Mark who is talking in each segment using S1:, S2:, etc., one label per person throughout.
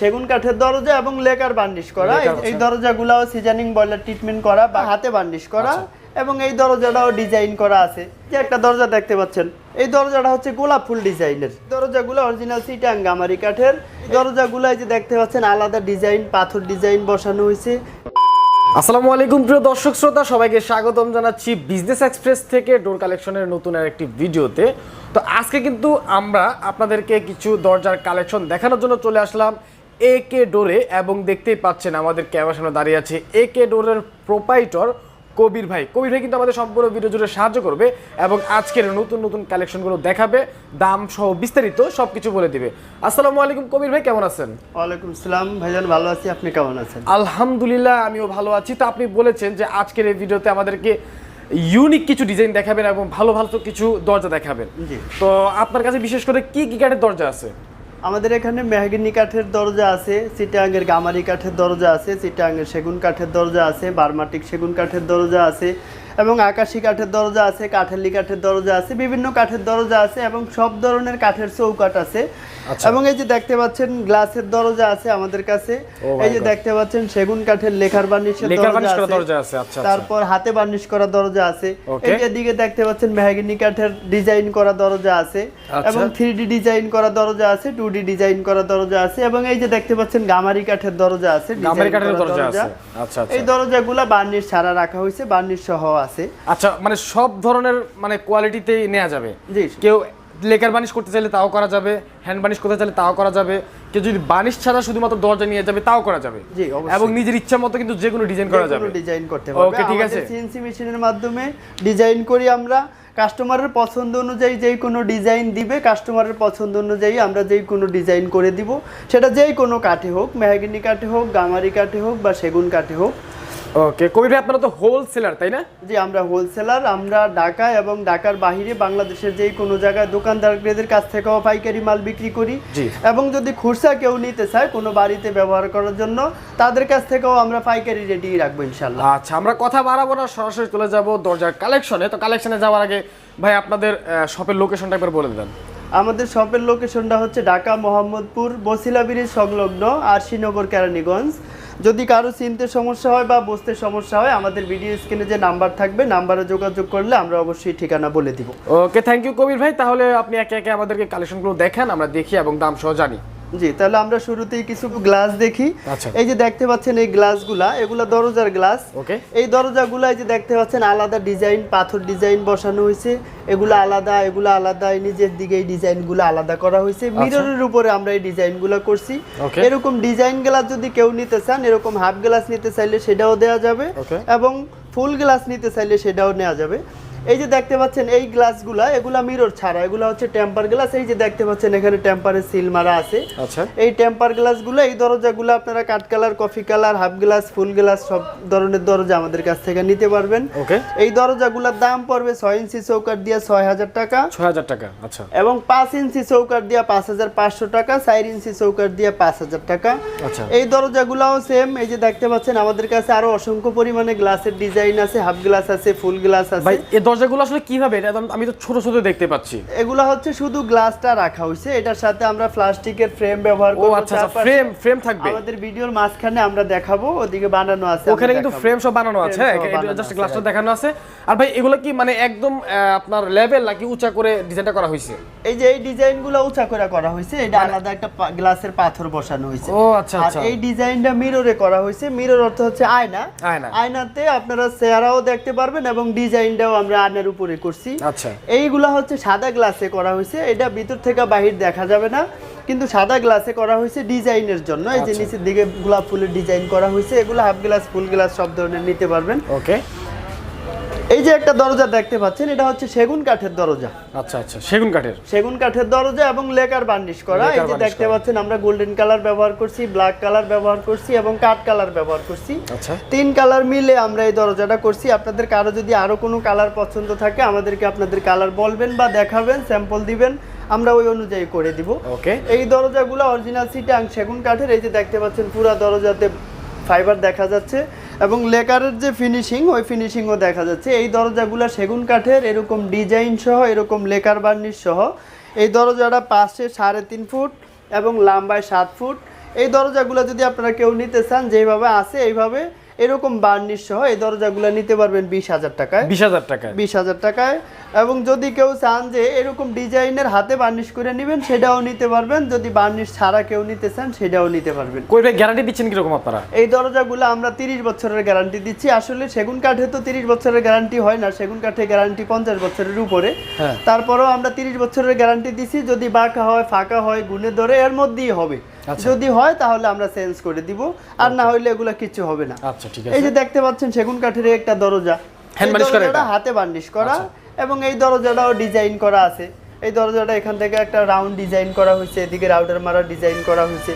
S1: সেগুন কাঠের দরজা এবং লেকার বার্নিশ করা। এই-। দরজাগুলাও সিজনিং বয়লার ট্রিটমেন্ট করা বা হাতে বার্নিশ করা এবং এই দরজাটাও ডিজাইন করা আছে। যে একটা দরজা দেখতে পাচ্ছেন এই দরজাটা হচ্ছে গোলাপ ফুল ডিজাইনের। দরজাগুলো অরিজিনাল সিটাং গামারি কাঠের দরজাগুলো যে দেখতে পাচ্ছেন আলাদা ডিজাইন পাথর ডিজাইন বসানো হয়েছে।
S2: আসসালামু আলাইকুম, প্রিয় দর্শক শ্রোতা, সবাইকে স্বাগতম জানাচ্ছি বিজনেস এক্সপ্রেস থেকে ডোর কালেকশনের নতুন আর একটি ভিডিওতে। তো আজকে কিন্তু আমরা আপনাদেরকে কিছু দরজার কালেকশন দেখানোর জন্য চলে আসলাম এ কে ডোরে এবং দেখতেই পাচ্ছেন আমাদের ক্যামেরার সামনে দাঁড়িয়ে আছে এ কে ডোরের প্রোপাইটর কবির ভাই। কবির ভাই কিন্তু আমাদের সম্পূর্ণ ভিডিও জুড়ে সাহায্য করবে এবং আজকের নতুন নতুন কালেকশনগুলো দেখাবে দাম সহ বিস্তারিত সব কিছু বলে দিবে। আসসালামু আলাইকুম কবির ভাই কেমন আছেন?
S1: ওয়ালাইকুম সালাম। ভাইজান ভালো আছি। আপনি কেমন আছেন?
S2: আলহামদুলিল্লাহ আমিও ভালো আছি। তো আপনি বলেছেন যে আজকের এই ভিডিওতে আমাদেরকে ইউনিক কিছু ডিজাইন দেখাবেন এবং ভালো ভালো কিছু দরজা দেখাবেন।
S1: জি।
S2: তো আপনার কাছে বিশেষ করে কি কি কাঠের দরজা আছে?
S1: আমাদের এখানে মেহগিনি কাঠের দরজা আছে চিটাঙ্গের গামারি কাঠের দরজা আছে চিটাঙ্গের সেগুন কাঠের দরজা আছে, বারমাটিক সেগুন কাঠের দরজা আছে। এবং আকাশি কাঠের দরজা আছে কাঠেলি কাঠের দরজা আছে বিভিন্ন কাঠের দরজা আছে এবং সব ধরনের কাঠের চৌকাঠ আছে
S2: আচ্ছা।
S1: এবং এই যে দেখতে পাচ্ছেন গ্লাসের দরজা আছে আমাদের কাছে এই যে দেখতে পাচ্ছেন সেগুন কাঠের লেখার বার্নিশের
S2: বার্নিশ
S1: দরজা
S2: দরজা
S1: আছে
S2: আছে, আচ্ছা, আচ্ছা।
S1: তারপর হাতে বার্নিশ করা দরজা আছে. এই যে দিকে দেখতে পাচ্ছেন মেহগিনি কাঠের ডিজাইন করা দরজা আছে। এবং থ্রি ডি ডিজাইন করা দরজা আছে টু ডি ডিজাইন করা দরজা আছে এবং এই যে দেখতে পাচ্ছেন গামারি কাঠের দরজা আছে
S2: গামারি কাঠের দরজা আছে। আচ্ছা, আচ্ছা।
S1: এই দরজাগুলা বার্নিশ ছাড়া রাখা হয়েছে বার্নিশ সহ আছে
S2: আচ্ছা মানে সব ধরনের মানে কোয়ালিটিতেই নেওয়া যাবে।
S1: জি
S2: কেউ লেকার বানিশ করতে চাইলে তাও করা যাবে হ্যান্ড বানিশ করতে চাইলে তাও করা যাবে কেউ যদি বানিশ ছাড়া শুধুমাত্র দরজা নিয়ে যাবে তাও করা যাবে।
S1: জি, অবশ্যই।
S2: এবং নিজের ইচ্ছা মতো কিন্তু যে কোনো ডিজাইন করা যাবে।
S1: ডিজাইন করতে পারবে।
S2: ওকে ঠিক আছে।
S1: সিএনসি মেশিনের মাধ্যমে ডিজাইন করি আমরা। কাস্টমারের পছন্দ অনুযায়ী যেই কোনো ডিজাইন দিবে কাস্টমারের পছন্দ অনুযায়ী আমরা যেই কোনো ডিজাইন করে দিব। সেটা যেই কোনো কাঠে হোক মেহগিনি কাঠে হোক গামারি কাঠে হোক বা সেগুন কাঠে হোক।
S2: ওকে কবির ভাই আপনারা তো হোলসেলার তাই না?
S1: জি আমরা হোলসেলার আমরা ঢাকা এবং ঢাকার বাইরে বাংলাদেশের যেই কোনো জায়গায় দোকানদারদের কাছ থেকেও পাইকারি মাল বিক্রি করি।
S2: জি।
S1: এবং যদি খুরসা কেউ নিতে চায় কোনো বাড়িতে ব্যবহার করার জন্য তাদের কাছ থেকেও আমরা পাইকারি রেডি রাখব ইনশাল্লাহ
S2: আচ্ছা আমরা কথা বাড়াবো না সরাসরি চলে যাব দরজার কালেকশনে তো কালেকশনে যাওয়ার আগে ভাই আপনাদের শপের লোকেশনটা একবার বলে দেন।
S1: আমাদের শপের লোকেশনটা হচ্ছে ঢাকা, মোহাম্মদপুর বসিলা ব্রিজ সংলগ্ন শ্রীনগর কেরানীগঞ্জ। যদি কারও চিনতে সমস্যা হয় বা বসতে সমস্যা হয়, আমাদের ভিডিও স্ক্রিনে যে নাম্বার থাকবে, নাম্বারে যোগাযোগ করলে আমরা অবশ্যই ঠিকানা বলে দিব।
S2: ওকে থ্যাংক ইউ কবির ভাই। তাহলে আপনি একে একে আমাদেরকে কালেকশনগুলো দেখান, আমরা দেখি এবং দাম সহ জানি।
S1: জি তাহলে আমরা শুরুতেই কিছু গ্লাস দেখি।
S2: আচ্ছা।
S1: এই যে দেখতে পাচ্ছেন এই গ্লাসগুলা এগুলা দরজার গ্লাস এই দরজাগুলো এই যে দেখতে পাচ্ছেন আলাদা ডিজাইন পাথর ডিজাইন বসানো হয়েছে। এগুলো আলাদা এগুলো আলাদা এই নিচের দিকে এই ডিজাইনগুলো আলাদা করা হয়েছে। মিররের উপরে আমরা এই ডিজাইনগুলো করছি। এরকম ডিজাইন গ্লাস যদি কেউ নিতে চান এরকম হাফ গ্লাস নিতে চাইলে সেটাও দেওয়া যাবে। এবং ফুল গ্লাস নিতে চাইলে সেটাও নেওয়া যাবে। এই যে দেখতে পাচ্ছেন এই গ্লাসগুলা এগুলা মিরর ছাড়া এগুলা হচ্ছে টেম্পার গ্লাস এই যে দেখতে পাচ্ছেন এখানে টেম্পারের সিল মারা আছে।
S2: আচ্ছা।
S1: এই টেম্পার গ্লাসগুলো এই দরজাগুলো আপনারা কাঠ colour coffee colour half glass full glass সব ধরনের দরজা আমাদের কাছ থেকে নিতে পারবেন।
S2: ওকে।
S1: এই দরজাগুলোর দাম পড়বে ছয় ইঞ্চি চৌকাট দিয়ে ছয় হাজার টাকা।
S2: ছয় হাজার টাকা আচ্ছা।
S1: এবং পাঁচ ইঞ্চি চৌকাট দিয়ে পাঁচ হাজার পাঁচশো টাকা চার ইঞ্চি চৌকাট দিয়ে পাঁচ হাজার টাকা।
S2: আচ্ছা।
S1: এই দরজাগুলোও সেম এই যে দেখতে পাচ্ছেন আমাদের কাছে আরও অসংখ্য পরিমাণে গ্লাসের ডিজাইন আছে হাফ গ্লাস আছে ফুল গ্লাস
S2: ভাই
S1: আছে
S2: এই দরজাগুলো আসলে কীভাবে? এটা আমি তো ছোট ছোট দেখতে পাচ্ছি।
S1: এগুলো হচ্ছে শুধু গ্লাসটা রাখা হয়েছে এটার সাথে আমরা প্লাস্টিকের ফ্রেম ব্যবহার করব
S2: আচ্ছা আচ্ছা ফ্রেম ফ্রেম থাকবে।
S1: আমাদের ভিডিওর মাঝখানে আমরা দেখাবো ওদিকে বানানো আছে
S2: ওখানে কিন্তু ফ্রেম সব বানানো আছে
S1: Frame সহ
S2: জাস্ট গ্লাসটা দেখানো আছে। আর ভাই এগুলো কি মানে একদম আপনার লেভেল নাকি উঁচা করে ডিজাইনটা করা হয়েছে
S1: এই যে এই ডিজাইনগুলো উঁচা করে করা হয়েছে এটা আলাদা একটা গ্লাসের পাথর বসানো হয়েছে
S2: ও আচ্ছা
S1: আর
S2: আচ্ছা।
S1: এই ডিজাইনটা মিররে করা হয়েছে মিরর অর্থ হচ্ছে আয়না।
S2: আয়না।
S1: আয়নাতে আপনারা চেহারাও দেখতে পারবেন এবং ডিজাইনটাও আমরা আয়নার উপরে করছি।
S2: আচ্ছা।
S1: এইগুলা হচ্ছে সাদা গ্লাসে করা হয়েছে। এটা ভিতর থেকে বাহির দেখা যাবে না। কিন্তু সাদা গ্লাসে করা হয়েছে ডিজাইনের জন্য। এই যে
S2: আচ্ছা।
S1: নিচের দিকে গোলাপ ফুলের ডিজাইন করা হয়েছে। এগুলো হাফ গ্লাস ফুল গ্লাস সব ধরনের নিতে পারবেন।
S2: ওকে।
S1: এই যে একটা দরজা দেখতে পাচ্ছেন এটা হচ্ছে সেগুন কাঠের দরজা।
S2: আচ্ছা আচ্ছা সেগুন কাঠের।
S1: সেগুন কাঠের দরজা এবং লেকার বার্নিশ করা। এই যে দেখতে পাচ্ছেন আমরা গোল্ডেন কালার ব্যবহার করছি ব্ল্যাক কালার ব্যবহার করছি এবং কাঠ কালার ব্যবহার করছি।
S2: আচ্ছা।
S1: তিন কালার মিলে আমরা এই দরজাটা করছি। আপনাদের কারও যদি আরও কোনো কালার পছন্দ থাকে আমাদেরকে আপনাদের কালার বলবেন বা দেখাবেন স্যাম্পল দিবেন আমরা ওই অনুযায়ী করে দিব।
S2: ওকে।
S1: এই দরজাগুলো অরিজিনাল সিটাং সেগুন কাঠের। এই যে দেখতে পাচ্ছেন পুরা দরজাতে ফাইবার দেখা যাচ্ছে। এবং লেকারের যে ফিনিশিং ওই ফিনিশিংও দেখা যাচ্ছে। এই দরজাগুলো সেগুন কাঠের, এরকম ডিজাইন সহ, এরকম লেকার বার্নিশ সহ। এই দরজাটা পাশে সাড়ে তিন ফুট এবং লাম্বায় সাত ফুট। এই দরজাগুলো যদি আপনারা কেউ নিতে চান, যেভাবে আছে, এইভাবে এরকম বার্নিশ সহ এই দরজাগুলো নিতে পারবেন বিশ হাজার টাকায়।
S2: বিশ হাজার টাকায়।
S1: বিশ হাজার টাকায়। এবং যদি কেউ চান যে এরকম ডিজাইনের হাতে বার্নিশ করে নেবেন সেটাও নিতে পারবেন। যদি বার্নিশ ছাড়া কেউ নিতে চান সেটাও নিতে পারবেন।
S2: কই ভাই গ্যারান্টি দিচ্ছেন কীরকম আপনারা?
S1: এই দরজাগুলো আমরা তিরিশ বছরের গ্যারান্টি দিচ্ছি। আসলে সেগুন কাঠে তো তিরিশ বছরের গ্যারান্টি হয় না। সেগুন কাঠে গ্যারান্টি পঞ্চাশ বছরের উপরে।
S2: হ্যাঁ।
S1: তারপরেও আমরা তিরিশ বছরের গ্যারান্টি দিচ্ছি। যদি বাঁকা হয় ফাঁকা হয় গুনে ধরে এর মধ্যেই হবে। যদি হয় তাহলে আমরা চেঞ্জ করে দিব আর না হইলে এগুলো কিছু হবে না।
S2: আচ্ছা ঠিক আছে।
S1: এই যে দেখতে পাচ্ছেন সেগুন কাঠের একটা দরজা।
S2: Hand
S1: এই
S2: করা এটা?
S1: হাতে বার্নিশ করা
S2: আচ্ছা।
S1: এবং এই দরজাটাও ডিজাইন করা আছে। এই দরজাটা এখান থেকে একটা রাউন্ড ডিজাইন করা হয়েছে এদিকে রাউটার মারা ডিজাইন করা হয়েছে।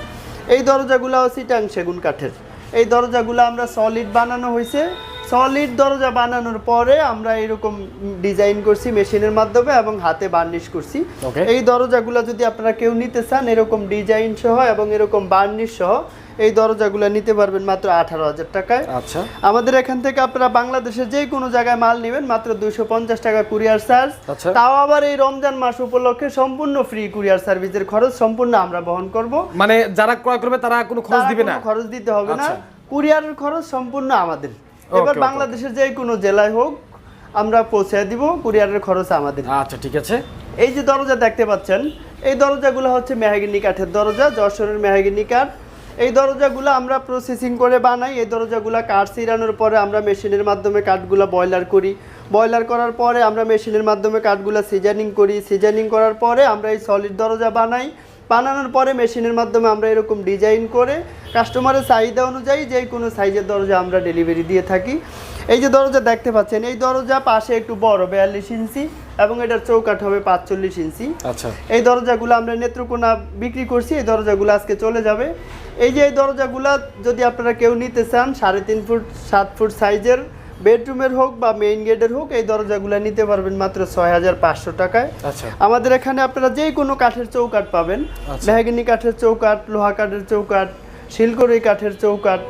S1: এই দরজাগুলোও সিটাং সেগুন কাঠের। এই দরজাগুলো আমরা সলিড বানানো হয়েছে। সলিড দরজা বানানোর পরে আমরা এরকম ডিজাইন করছি মেশিনের মাধ্যমে এবং হাতে বার্নিশ করছি। এই দরজাগুলো যদি আপনারা কেউ নিতে চান এরকম ডিজাইন সহ এবং এরকম বার্নিশ সহ এই দরজাগুলো নিতে পারবেন মাত্র আঠারো হাজার টাকায়।
S2: আচ্ছা।
S1: আমাদের এখান থেকে আপনারা বাংলাদেশের যে কোনো জায়গায় মাল নেবেন মাত্র দুইশো পঞ্চাশ টাকা কুরিয়ার চার্জ
S2: আচ্ছা।
S1: তাও আবার এই রমজান মাস উপলক্ষে সম্পূর্ণ ফ্রি কুরিয়ার সার্ভিসের খরচ সম্পূর্ণ আমরা বহন করব।
S2: মানে যারা ক্রয় করবে তারা কোনো খরচ দিবে না?
S1: খরচ দিতে হবে না।
S2: আচ্ছা।
S1: কুরিয়ারের খরচ সম্পূর্ণ আমাদের। এবার বাংলাদেশের যে কোনো জেলায় হোক আমরা পৌঁছে দিব কুরিয়ারের খরচ আমাদের।
S2: আচ্ছা ঠিক আছে।
S1: এই যে দরজা দেখতে পাচ্ছেন এই দরজাগুলো হচ্ছে মেহাগিনি কাঠের দরজা যশোরের মেহাগিনি কাঠ। এই দরজাগুলো আমরা প্রসেসিং করে বানাই এই দরজাগুলো কাঠ ছিড়ানোর পরে আমরা মেশিনের মাধ্যমে কাঠগুলো বয়লার করি। বয়লার করার পরে আমরা মেশিনের মাধ্যমে কাঠগুলো সিজনিং করি। সিজনিং করার পরে আমরা এই সলিড দরজা বানাই। বানানোর পরে মেশিনের মাধ্যমে আমরা এরকম ডিজাইন করে কাস্টমারের চাহিদা অনুযায়ী যে কোনো সাইজের দরজা আমরা ডেলিভারি দিয়ে থাকি। এই যে দরজা দেখতে পাচ্ছেন এই দরজা পাশে একটু বড় বিয়াল্লিশ ইঞ্চি এবং এটার চৌকাঠ হবে পাঁচচল্লিশ ইঞ্চি।
S2: আচ্ছা।
S1: এই দরজাগুলো আমরা নেত্রকোনা বিক্রি করছি এই দরজাগুলো আজকে চলে যাবে। এই যে এই দরজাগুলো যদি আপনারা কেউ নিতে চান সাড়ে তিন ফুট সাত ফুট সাইজের বেডরুমের হোক বা মেইন গেটের হোক এই দরজাগুলো নিতে পারবেন মাত্র ছয় হাজার পাঁচশো টাকায়।
S2: আচ্ছা।
S1: আমাদের এখানে আপনারা যে কোনো কাঠের চৌকাঠ পাবেন।
S2: আচ্ছা।
S1: মেহাগিনি কাঠের চৌকাঠ লোহা কাঠের চৌকাঠ শিলকড়ি কাঠের চৌকাঠ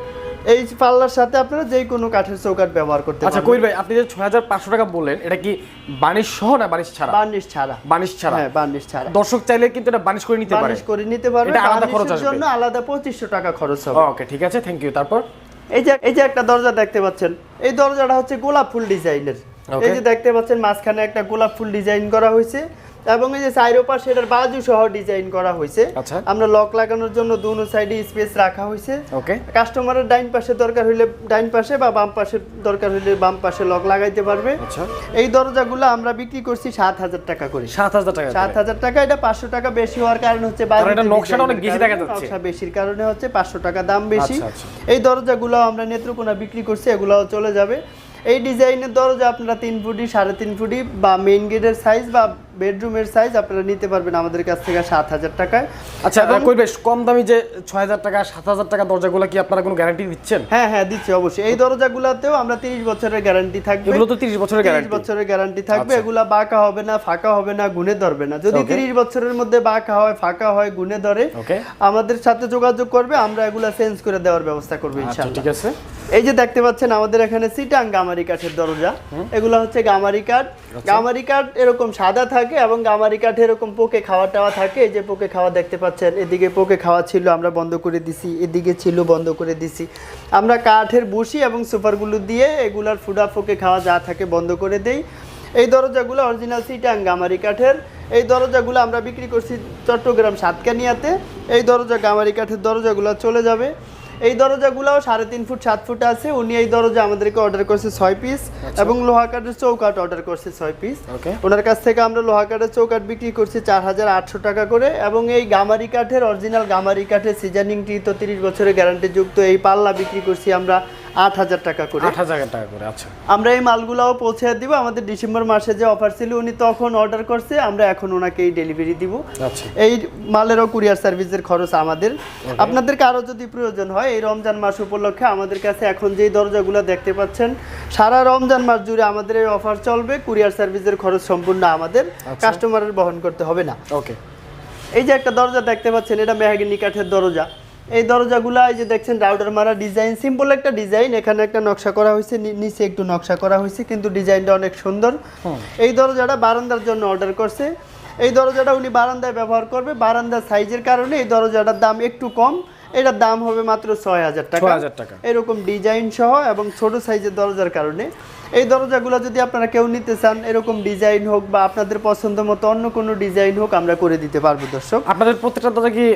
S1: এই পাল্লার সাথে আপনারা যে কোনো কাঠের চৌকাঠ ব্যবহার করতে
S2: আচ্ছা ভাই আপনি যে ছয় হাজার পাঁচশো টাকা বললেন এটা কি বানিশ সহ না বানিশ ছাড়া?
S1: বার্নিশ ছাড়া।
S2: বানিশ ছাড়া?
S1: হ্যাঁ বার্নিশ ছাড়া।
S2: দর্শক চাইলে কিন্তু এটা বানিশ করে নিতে পারে।
S1: বার্নিশ করে নিতে পারবে
S2: এটা আলাদা খরচ আসবে।
S1: জন্য আলাদা পঁচিশশো টাকা খরচ হবে।
S2: ওকে ঠিক আছে থ্যাংক ইউ তারপর?
S1: এই যে এই যে একটা দরজা দেখতে পাচ্ছেন এই দরজাটা হচ্ছে গোলাপ ফুল ডিজাইনের. এই যে দেখতে পাচ্ছেন মাঝখানে একটা গোলাপ ফুল ডিজাইন করা হয়েছে এবং এই যে সাইড পাশে এটার বাজু সহ ডিজাইন করা হয়েছে
S2: আচ্ছা।
S1: আমরা লক লাগানোর জন্য দুনো সাইডে স্পেস রাখা হয়েছে
S2: ওকে
S1: কাস্টমারের ডাইন পাশে দরকার হইলে ডাইন পাশে বা বাম পাশে দরকার হইলে বাম পাশে লক লাগাইতে পারবে
S2: আচ্ছা
S1: এই দরজাগুলো আমরা বিক্রি করছি সাত হাজার টাকা করে
S2: সাত হাজার টাকা
S1: সাত। হাজার টাকা এটা পাঁচশো টাকা বেশি হওয়ার কারণ হচ্ছে
S2: কারণ এটা নকশাটা অনেক বেশি দেখা যাচ্ছে।
S1: নকশা বেশির কারণে হচ্ছে পাঁচশো টাকা দাম বেশি
S2: আচ্ছা।
S1: এই দরজাগুলো আমরা নেত্রকোনা বিক্রি করছি এগুলোও চলে যাবে এই ডিজাইনের দরজা আপনারা তিন ফুটি সাড়ে তিন ফুটি বা মেইন গেটের সাইজ বা বেডরুমের সাইজ আপনারা নিতে পারবেন আমাদের কাছ থেকে সাত হাজার টাকায়।
S2: আচ্ছা কই বেশ কম দামি যে ছয় হাজার টাকা সাত হাজার টাকা দরজাগুলো কি আপনারা কোনো গ্যারান্টি দিচ্ছেন?
S1: হ্যাঁ হ্যাঁ দিচ্ছি অবশ্যই। এই দরজাগুলোতেও আমরা তিরিশ বছরের গ্যারান্টি থাকবে।
S2: এগুলো তো তিরিশ বছরের
S1: 30
S2: গ্যারান্টি
S1: বছরের গ্যারান্টি থাকবে।
S2: আচ্ছা।
S1: এগুলা বাঁকা হবে না ফাঁকা হবে না গুনে ধরবে না। যদি তিরিশ বছরের মধ্যে বাঁকা হয় ফাঁকা হয় গুনে ধরে আমাদের সাথে যোগাযোগ করবে আমরা এগুলা চেঞ্জ করে দেওয়ার ব্যবস্থা করব
S2: আচ্ছা
S1: ইনশাআল্লাহ।
S2: ঠিক আছে।
S1: এই যে দেখতে পাচ্ছেন আমাদের এখানে সিটাং গামারি কাঠের দরজা। এগুলো হচ্ছে গামারি কাঠ।
S2: আচ্ছা।
S1: গামারি কাঠ এরকম সাদা থাকে এবং গামারি কাঠ এরকম পোকে খাওয়া টাওয়া থাকে। এই যে পোকে খাওয়া দেখতে পাচ্ছেন এদিকে পোকে খাওয়া ছিল আমরা বন্ধ করে দিছি। এদিকে ছিল বন্ধ করে দিছি। আমরা কাঠের বুশি এবং সুপারগুলো দিয়ে এগুলার ফুডা পোকে খাওয়া যা থাকে বন্ধ করে দেই। এই দরজাগুলো অরিজিনাল সিটাং গামারি কাঠের। এই দরজাগুলো আমরা বিক্রি করছি চট্টগ্রাম সাতকানিয়াতে। এই দরজা গামারি কাঠের দরজাগুলো চলে যাবে। এই দরজাগুলাও সাড়ে তিন ফুট সাত ফুট আছে। উনি এই দরজা আমাদেরকে অর্ডার করছে ছয় পিস এবং লোহা কাঠের চৌকাঠ অর্ডার করছে ছয় পিস ওনার কাছ থেকে আমরা লোহা কাঠের চৌকাঠ বিক্রি করছি চার হাজার আটশো টাকা করে এবং এই গামারি কাঠের অরিজিনাল গামারি কাঠের সিজনিংটি তো তিরিশ বছরের গ্যারান্টি যুক্ত এই পাল্লা বিক্রি করছি আমরা আট হাজার টাকা করে।
S2: আট হাজার টাকা করে আচ্ছা।
S1: আমরা এই মালগুলোও পৌঁছে দিব। আমাদের ডিসেম্বর মাসে যে অফার ছিল উনি তখন অর্ডার করছে। আমরা এখন ওনাকে এই ডেলিভারি দিব।
S2: আচ্ছা।
S1: এই মালেরও কুরিয়ার সার্ভিসের খরচ আমাদের। আপনাদের কারও যদি প্রয়োজন হয় এই রমজান মাস উপলক্ষে আমাদের কাছে এখন যেই দরজাগুলো দেখতে পাচ্ছেন সারা রমজান মাস জুড়ে আমাদের এই অফার চলবে। কুরিয়ার সার্ভিসের খরচ সম্পূর্ণ আমাদের। কাস্টমারের বহন করতে হবে না।
S2: ওকে
S1: এই যে একটা দরজা দেখতে পাচ্ছেন এটা মেহাগিনি কাঠের দরজা। এই দরজাগুলো এই যে দেখছেন রাউডার মারা ডিজাইন সিম্পল একটা ডিজাইন। এখানে একটা নকশা করা হয়েছে নিচে একটু নকশা করা হয়েছে কিন্তু ডিজাইনটা অনেক সুন্দর। এই দরজাটা বারান্দার জন্য অর্ডার করছে। এই দরজাটা উনি বারান্দায় ব্যবহার করবে বারান্দার সাইজের কারণে এই দরজাটার দাম একটু কম। এটার দাম হবে মাত্র ছয় হাজার টাকা।
S2: 6,000 টাকা।
S1: এরকম ডিজাইন সহ এবং ছোট সাইজের দরজার কারণে। এই দরজাগুলো যদি আপনারা কেউ নিতে চান এরকম ডিজাইন হোক বা আপনাদের পছন্দ মতো অন্য কোনো ডিজাইন হোক আমরা করে দিতে পারব দর্শক।
S2: আপনাদের প্রত্যেকটা দরজা কি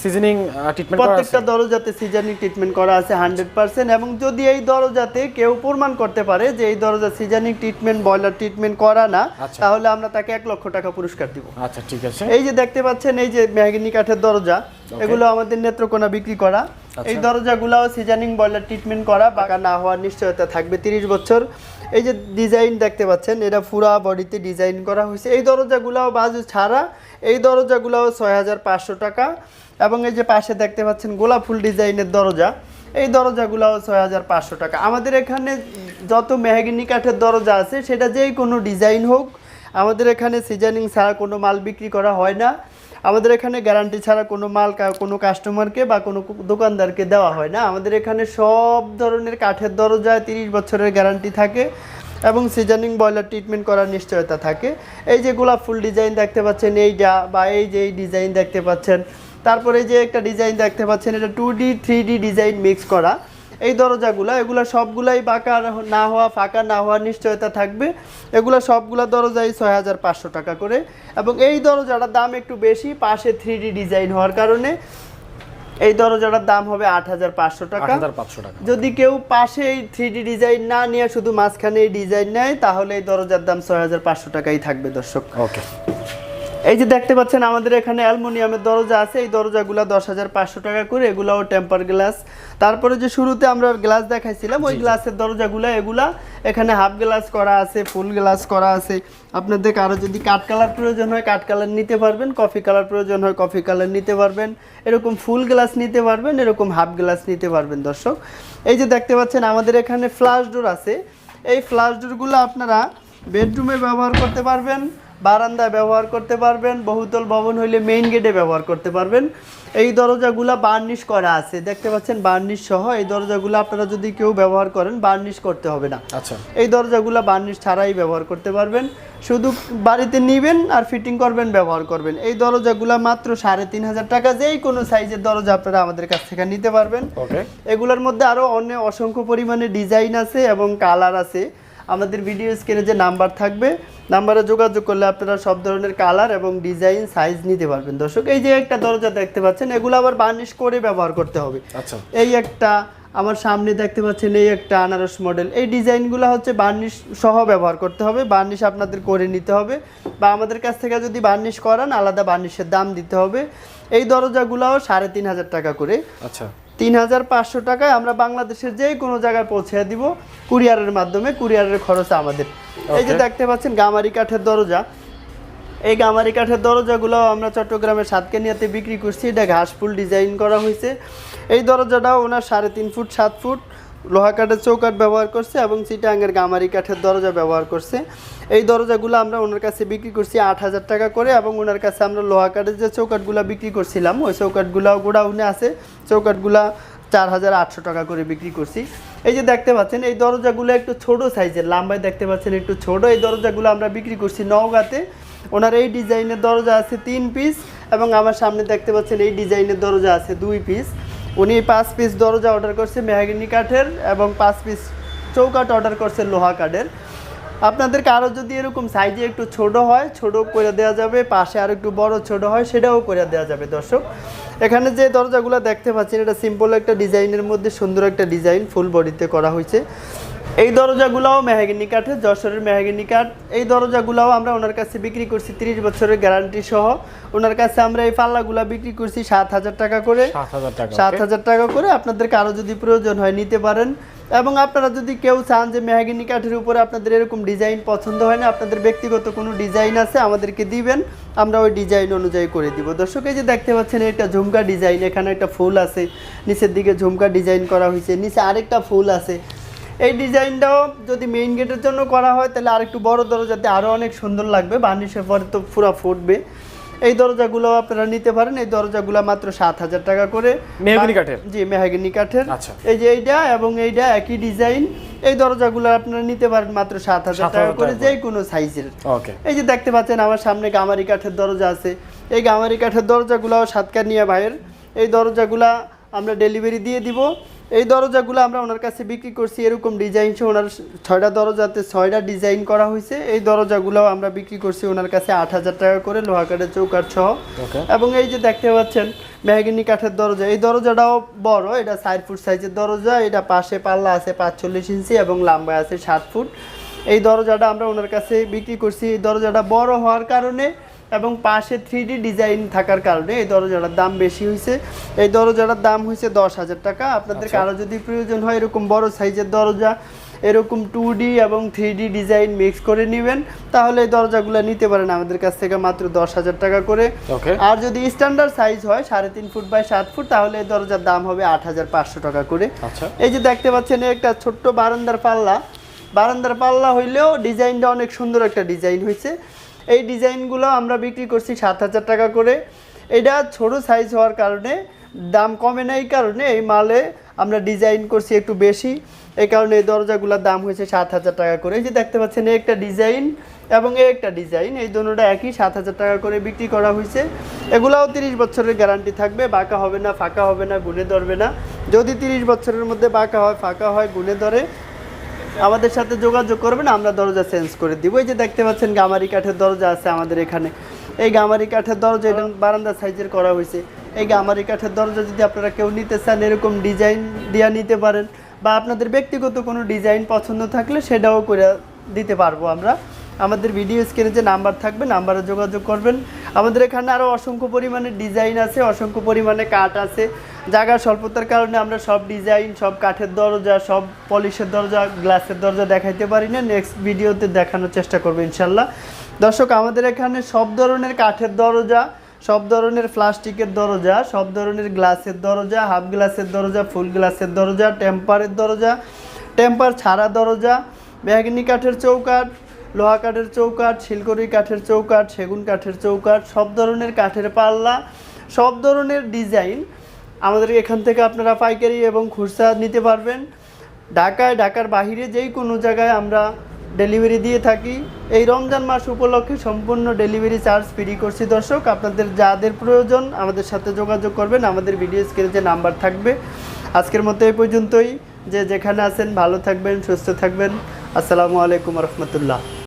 S2: সিজনিং ট্রিটমেন্ট করা আছে?
S1: প্রত্যেকটা দরজাতে সিজনিং ট্রিটমেন্ট করা আছে হান্ড্রেড পার্সেন্ট এবং যদি এই দরজাতে কেউ প্রমাণ করতে পারে যে এই দরজা সিজনিং ট্রিটমেন্ট বয়লার ট্রিটমেন্ট করা না
S2: আচ্ছা।
S1: তাহলে আমরা তাকে এক লক্ষ টাকা পুরস্কার দিব।
S2: আচ্ছা ঠিক আছে।
S1: এই যে দেখতে পাচ্ছেন এই যে মেহগিনি কাঠের দরজা এগুলো আমাদের নেত্রকোনা বিক্রি করা। এই দরজাগুলোও সিজনিং বয়লার ট্রিটমেন্ট করা বাঁকা না হওয়ার নিশ্চয়তা থাকবে। তিরিশ বছর। এই যে ডিজাইন দেখতে পাচ্ছেন এটা পুরা বডিতে ডিজাইন করা হয়েছে। এই দরজাগুলোও বাজু ছাড়া এই দরজাগুলোও ছয় হাজার পাঁচশো টাকা। এবং এই যে পাশে দেখতে পাচ্ছেন গোলাপ ফুল ডিজাইনের দরজা এই দরজাগুলোও ছয় হাজার পাঁচশো টাকা। আমাদের এখানে যত মেহগিনি কাঠের দরজা আছে সেটা যেই কোনো ডিজাইন হোক আমাদের এখানে সিজনিং ছাড়া কোনো মাল বিক্রি করা হয় না। আমাদের এখানে গ্যারান্টি ছাড়া কোনো মাল কোনো কাস্টমারকে বা কোনো দোকানদারকে দেওয়া হয় না। আমাদের এখানে সব ধরনের কাঠের দরজায় তিরিশ বছরের গ্যারান্টি থাকে এবং সিজনিং বয়লার ট্রিটমেন্ট করার নিশ্চয়তা থাকে। এই যে গোলাপ ফুল ডিজাইন দেখতে পাচ্ছেন এইটা বা এই যে এই ডিজাইন দেখতে পাচ্ছেন। তারপরে যে একটা ডিজাইন দেখতে পাচ্ছেন, এটা two D three D design mix করা। এই দরজাগুলো এগুলো সবগুলাই বাঁকা না হওয়া ফাঁকা না হওয়ার নিশ্চয়তা থাকবে। এগুলো সবগুলো দরজাই ছয় হাজার পাঁচশো টাকা করে। এবং এই দরজাটার দাম একটু বেশি পাশে থ্রি ডিজাইন হওয়ার কারণে। এই দরজাটার দাম হবে আট হাজার পাঁচশো টাকা।
S2: হাজার পাঁচশো টাকা।
S1: যদি কেউ পাশে এই থ্রি ডি ডিজাইন না নিয়ে শুধু মাঝখানে এই ডিজাইন নেয় তাহলে এই দরজার দাম ছয় হাজার পাঁচশো টাকাই থাকবে দর্শক।
S2: ওকে
S1: এই যে দেখতে পাচ্ছেন আমাদের এখানে অ্যালুমিনিয়ামের দরজা আছে। এই দরজাগুলো দশ হাজার পাঁচশো টাকা করে এগুলাও টেম্পার গ্লাস। তারপরে যে শুরুতে আমরা গ্লাস দেখাইছিলাম ওই গ্লাসের দরজাগুলো এগুলা এখানে হাফ গ্লাস করা আছে ফুল গ্লাস করা আছে। আপনাদের কারও যদি কাঠ কালার প্রয়োজন হয় কাঠ কালার নিতে পারবেন কফি কালার প্রয়োজন হয় কফি কালার নিতে পারবেন। এরকম ফুল গ্লাস নিতে পারবেন এরকম হাফ গ্লাস নিতে পারবেন দর্শক। এই যে দেখতে পাচ্ছেন আমাদের এখানে ফ্লাশ ডোর আছে। এই ফ্লাশ ডোরগুলো আপনারা বেডরুমে ব্যবহার করতে পারবেন। বারান্দায় ব্যবহার করতে পারবেন বহুতল ভবন হইলে মেইন গেটে ব্যবহার করতে পারবেন। এই দরজাগুলো বার্নিশ করা আছে দেখতে পাচ্ছেন বার্নিশ সহ এই দরজাগুলো আপনারা যদি কেউ ব্যবহার করেন বার্নিশ করতে হবে না।
S2: আচ্ছা।
S1: এই দরজাগুলো বার্নিশ ছাড়াই ব্যবহার করতে পারবেন। শুধু বাড়িতে নেবেন আর ফিটিং করবেন ব্যবহার করবেন। এই দরজাগুলো মাত্র সাড়ে তিন হাজার টাকা যেই কোনো সাইজের দরজা আপনারা আমাদের কাছ থেকে নিতে পারবেন।
S2: ওকে
S1: এগুলোর মধ্যে আরও অনেক অসংখ্য পরিমাণে ডিজাইন আছে এবং কালার আছে। আমাদের ভিডিও স্ক্রিনে যে নাম্বার থাকবে নাম্বারে যোগাযোগ করলে আপনারা সব ধরনের কালার এবং ডিজাইন সাইজ নিতে পারবেন। দর্শক এই যে একটা দরজা দেখতে পাচ্ছেন এগুলো আবার বার্নিশ করে ব্যবহার করতে হবে।
S2: আচ্ছা।
S1: এই একটা আমার সামনে দেখতে পাচ্ছেন এই একটা আনারস মডেল এই ডিজাইনগুলো হচ্ছে বার্নিশ সহ ব্যবহার করতে হবে। বার্নিশ আপনাদের করে নিতে হবে বা আমাদের কাছ থেকে যদি বার্নিশ করান আলাদা বার্নিশের দাম দিতে হবে। এই দরজাগুলোও সাড়ে তিন হাজার টাকা করে।
S2: আচ্ছা।
S1: তিন হাজার পাঁচশো টাকায় আমরা বাংলাদেশের যে কোনো জায়গায় পৌঁছে দিব কুরিয়ারের মাধ্যমে কুরিয়ারের খরচ আমাদের। এই যে দেখতে পাচ্ছেন গামারি কাঠের দরজা। এই গামারি কাঠের দরজাগুলো আমরা চট্টগ্রামের সাতকেনিয়াতে বিক্রি করছি। এটা ঘাসফুল ডিজাইন করা হয়েছে। এই দরজাটাও ওনার সাড়ে তিন ফুট সাত ফুট। লোহা কাঠের চৌকাঠ ব্যবহার করছে এবং চিটাঙ্গের গামারি কাঠের দরজা ব্যবহার করছে। এই দরজাগুলো আমরা ওনার কাছে বিক্রি করছি আট হাজার টাকা করে এবং ওনার কাছে আমরা লোহা কাঠের যে চৌকাঠগুলো বিক্রি করছিলাম, ওই চৌকাঠগুলো গোডাউনে আছে। চৌকাঠগুলা চার হাজার আটশো টাকা করে বিক্রি করছি। এই যে দেখতে পাচ্ছেন, এই দরজাগুলো একটু ছোট সাইজের, লাম্বায় দেখতে পাচ্ছেন একটু ছোট। এই দরজাগুলো আমরা বিক্রি করছি নওগাঁতে। ওনার এই ডিজাইনের দরজা আছে তিন পিস এবং আমার সামনে দেখতে পাচ্ছেন এই ডিজাইনের দরজা আছে দুই পিস। উনি পাঁচ পিস দরজা অর্ডার করছে মেহাগিনি কাঠের এবং পাঁচ পিস চৌকাট অর্ডার করছে লোহা কাঠের। আপনাদের কারও যদি এরকম সাইজে একটু ছোট হয়, ছোট করে দেওয়া যাবে, পাশে আর একটু বড় ছোট হয়, সেটাও করে দেওয়া যাবে দর্শক। এখানে যে দরজাগুলো দেখতে পাচ্ছেন, এটা সিম্পল একটা ডিজাইনের মধ্যে সুন্দর একটা ডিজাইন ফুল বডিতে করা হয়েছে। এই দরজাগুলোও মেহাগিনি কাঠের যশোরের মেহাগিনি কাঠ। এই দরজাগুলোও আমরা ওনার কাছে বিক্রি করছি তিরিশ বছরের গ্যারান্টি সহ। ওনার কাছে আমরা এই পাল্লাগুলা বিক্রি করছি সাত হাজার টাকা করে।
S2: সাত হাজার টাকা
S1: করে আপনাদের কারও যদি প্রয়োজন হয় নিতে পারেন। এবং আপনারা যদি কেউ চান যে মেহাগিনি কাঠের উপরে আপনাদের এরকম ডিজাইন পছন্দ হয় না আপনাদের ব্যক্তিগত কোনো ডিজাইন আছে আমাদেরকে দিবেন। আমরা ওই ডিজাইন অনুযায়ী করে দিব। দর্শক এই যে দেখতে পাচ্ছেন এটা ঝুমকা ডিজাইন। এখানে একটা ফুল আছে। নিচের দিকে ঝুমকা ডিজাইন করা হয়েছে। নিচে আরেকটা ফুল আছে। এই ডিজাইনটাও যদি মেইন গেটের জন্য করা হয় তাহলে আরেকটু বড় দরজাতে আরও অনেক সুন্দর লাগবে। বার্নিশের পরে তো পুরো ফুটবে। এই দরজাগুলো আপনারা নিতে পারেন। এই দরজাগুলো মাত্র সাত হাজার টাকা করে।
S2: মেহগনি কাঠের?
S1: জি মেহাগিনি কাঠের।
S2: আচ্ছা।
S1: এই যে এইটা এবং এইটা একই ডিজাইন। এই দরজাগুলো আপনারা নিতে পারেন মাত্র সাত হাজার টাকা করে যে কোনো সাইজের।
S2: ওকে।
S1: এই যে দেখতে পাচ্ছেন আমার সামনে গামারি কাঠের দরজা আছে। এই গামারি কাঠের দরজাগুলোও সাতকানিয়া ভাইয়ের। এই দরজাগুলা আমরা ডেলিভারি দিয়ে দিব। এই দরজাগুলো আমরা ওনার কাছে বিক্রি করছি এরকম ডিজাইন সহ ওনার ছয়টা দরজাতে ছয়টা ডিজাইন করা হয়েছে। এই দরজাগুলো আমরা বিক্রি করছি ওনার কাছে আট হাজার টাকা করে লোহা কাঠের চৌকাঠ সহ। এবং এই যে দেখতে পাচ্ছেন মেহগিনি কাঠের দরজা এই দরজাটাও বড় এটা ষাট ফুট সাইজের দরজা এটা পাশে পাল্লা আছে পাঁচচল্লিশ ইঞ্চি এবং লম্বা আছে সাত ফুট। এই দরজাটা আমরা ওনার কাছে বিক্রি করছি। এই দরজাটা বড় হওয়ার কারণে এবং পাশে থ্রি ডিজাইন থাকার কারণে এই দরজাটার দাম বেশি হয়েছে এই দরজাটার দাম হয়েছে দশ হাজার টাকা। আপনাদের কারও যদি প্রয়োজন হয় এরকম বড় সাইজের দরজা এরকম টু ডি এবং থ্রি ডি ডিজাইন মিক্স করে নেবেন তাহলে এই দরজাগুলো নিতে পারেন আমাদের কাছ থেকে মাত্র দশ হাজার টাকা করে। আর যদি স্ট্যান্ডার্ড সাইজ হয় সাড়ে তিন ফুট বাই সাত ফুট তাহলে এই দরজার দাম হবে আট হাজার পাঁচশো টাকা করে।
S2: আচ্ছা।
S1: এই যে দেখতে পাচ্ছেন একটা ছোট্ট বারান্দার পাল্লা। বারান্দার পাল্লা হইলেও ডিজাইনটা অনেক সুন্দর একটা ডিজাইন হয়েছে এই ডিজাইনগুলো আমরা বিক্রি করছি সাত হাজার টাকা করে। এটা ছোট সাইজ হওয়ার কারণে, দাম কমে না এই কারণে এই মালে আমরা ডিজাইন করছি একটু বেশি। এই কারণে এই দরজাগুলোর দাম হয়েছে সাত হাজার টাকা করে। এই যে দেখতে পাচ্ছেন, এই একটা ডিজাইন এবং এই একটা ডিজাইন এই দুটোটা একই সাত হাজার টাকা করে বিক্রি করা হয়েছে। এগুলাও তিরিশ বছরের গ্যারান্টি থাকবে, বাঁকা হবে না, ফাঁকা হবে না, গুনে ধরবে না। যদি তিরিশ বছরের মধ্যে বাঁকা হয়, ফাঁকা হয়, গুনে ধরে আমাদের সাথে যোগাযোগ করবেন, আমরা দরজা চেঞ্জ করে দিব। এই যে দেখতে পাচ্ছেন গামারি কাঠের দরজা আছে আমাদের এখানে। এই গামারি কাঠের দরজা, এটা বারান্দা সাইজের করা হয়েছে। এই গামারি কাঠের দরজা যদি আপনারা কেউ নিতে চান, এরকম ডিজাইন দিয়া নিতে পারেন বা আপনাদের ব্যক্তিগত কোনো ডিজাইন পছন্দ থাকলে সেটাও করে দিতে পারব আমরা। আমাদের ভিডিও স্ক্রিনে যে নাম্বার থাকবে নাম্বারে যোগাযোগ করবেন। আমাদের এখানে আরও অসংখ্য পরিমাণে ডিজাইন আছে, অসংখ্য পরিমাণে কাঠ আছে। জায়গার স্বল্পতার কারণে আমরা সব ডিজাইন সব কাঠের দরজা, সব পলিশের দরজা গ্লাসের দরজা দেখাইতে পারি না। নেক্সট ভিডিওতে দেখানোর চেষ্টা করব ইনশাল্লাহ। দর্শক, আমাদের এখানে সব ধরনের কাঠের দরজা, সব ধরনের প্লাস্টিকের দরজা, সব ধরনের গ্লাসের দরজা হাফ গ্লাসের দরজা ফুল গ্লাসের দরজা টেম্পারের দরজা টেম্পার ছাড়া দরজা ব্যাগনি কাঠের চৌকাঠ লোহা কাঠের চৌকাঠ, শিলকড়ি কাঠের চৌকাঠ, সেগুন কাঠের চৌকাঠ, সব ধরনের কাঠের পাল্লা, সব ধরনের ডিজাইন আমাদের এখান থেকে আপনারা পাইকারি এবং খুচরা নিতে পারবেন। ঢাকায়, ঢাকার বাহিরে যেই কোনো জায়গায় আমরা ডেলিভারি দিয়ে থাকি। এই রমজান মাস উপলক্ষে সম্পূর্ণ ডেলিভারি চার্জ ফ্রি করছি দর্শক। আপনাদের যাদের প্রয়োজন আমাদের সাথে যোগাযোগ করবেন। আমাদের ভিডিও স্ক্রিনে যে নাম্বার থাকবে, আজকের মতো এই পর্যন্তই। যে যেখানে আছেন, ভালো থাকবেন, সুস্থ থাকবেন। আসসালামু আলাইকুম রহমতুল্লাহ।